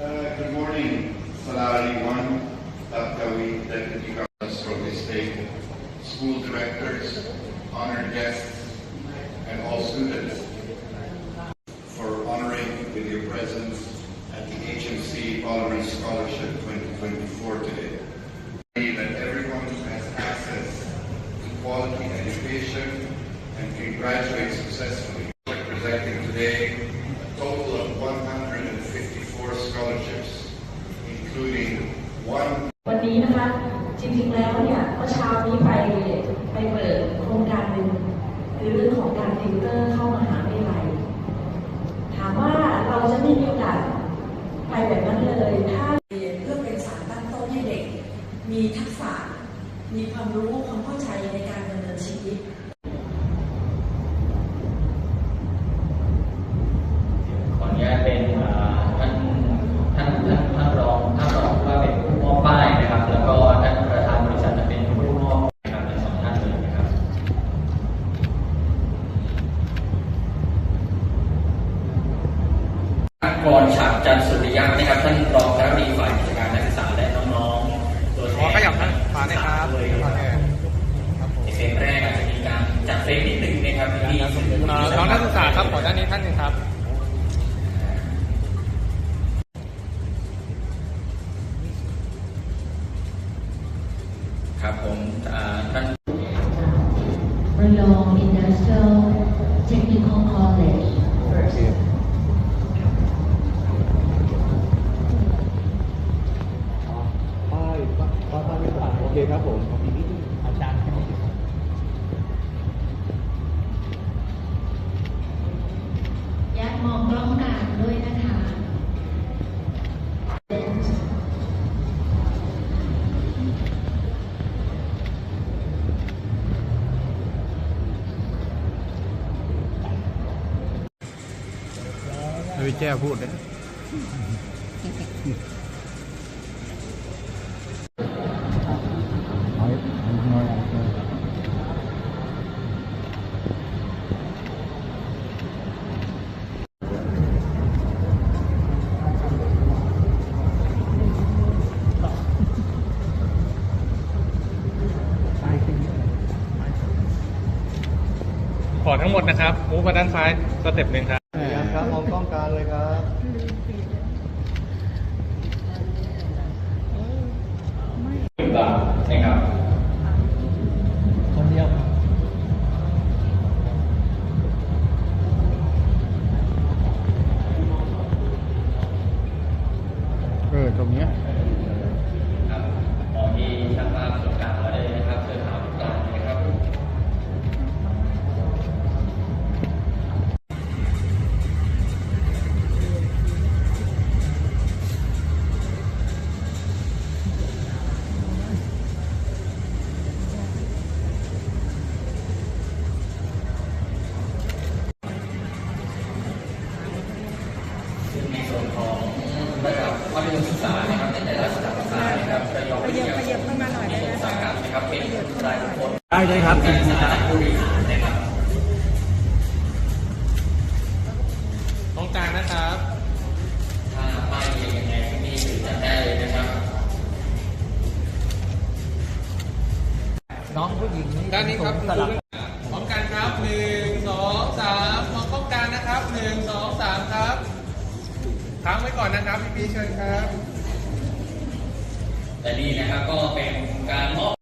Uh, Good morning, Salah Ali Wan, Tapkawi, Deputy Governor, Stroke State, school directors, honored guests, and all students for honoring with your presence at the HMC Oliver Scholarship 2024 today. That everyone has access to quality education and can graduate successfully. ไปเปิดโครงการหนึ่งคือเรื่องของการติวเตอร์เข้ามหาวิทยาลัย ถามว่าเราจะไม่มีโอกาสไปแบบนั้นเลย ถ้าเรียนเพื่อเป็นสารตั้งต้นให้เด็ก มีทักษะ มีความรู้ความเข้าใจในการดำเนินชีวิต ขออนุญาตเป็นอ่าท่านท่านท่านท่านรองท่านรองว่าเป็นผู้มอบป้ายนะครับ แล้วก็ท่านประธานบริษัทจะเป็นผู้มอบนะครับทั้งสองท่านเลยนะครับ ก่อน ฉากจันทร์สุริยะนะครับท่านรองคณะบดีฝ่ายกิจการนักศึกษาและน้องๆตัวแทขอนขยับทางขวาหน่อยครับเลยโอนะครับเคครับผมในเฟสแรกอาจจะมีการจัดเฟสนิดหนึ่งนะครับที่เอ่อน้องนักศึกษาครับขอด้านนี้ท่านหนึ่งครับครับผมอ่าท่าน Rayong Industrial Technical College first. ป้ายป้ายป้ายไม่ผ่านโอเคครับผมอาจารย์ยักมองกล้องกลางด้วยนะคะให้พี่แจ้พูดเลย อทั้งหมดนะครับมูฟมาด้านซ้ายสเต็ปหนึ่งครับครับมองกล้องกลางเลยครับหนึ่งบาทนะครับคนเดียวเออตรงเนี้ย ดับมัธยมศึกษานะครับในแต่ละสถาบันศึกษานะครับระยองวิทยาคมในอุตสาหกรรมนะครับเป็นรายบุคคลได้เลยครับการสถานบริหารนะครับตรงกลางนะครับถ้าป้ายยังไงนี่ถือจะได้เลยนะครับน้องผู้หญิงด้านนี้ครับพร้อมกันครับหนึ่ง ค้างไว้ก่อนนะครับพี่พีเชิญครับ แต่นี่นะครับก็เป็นการมอบ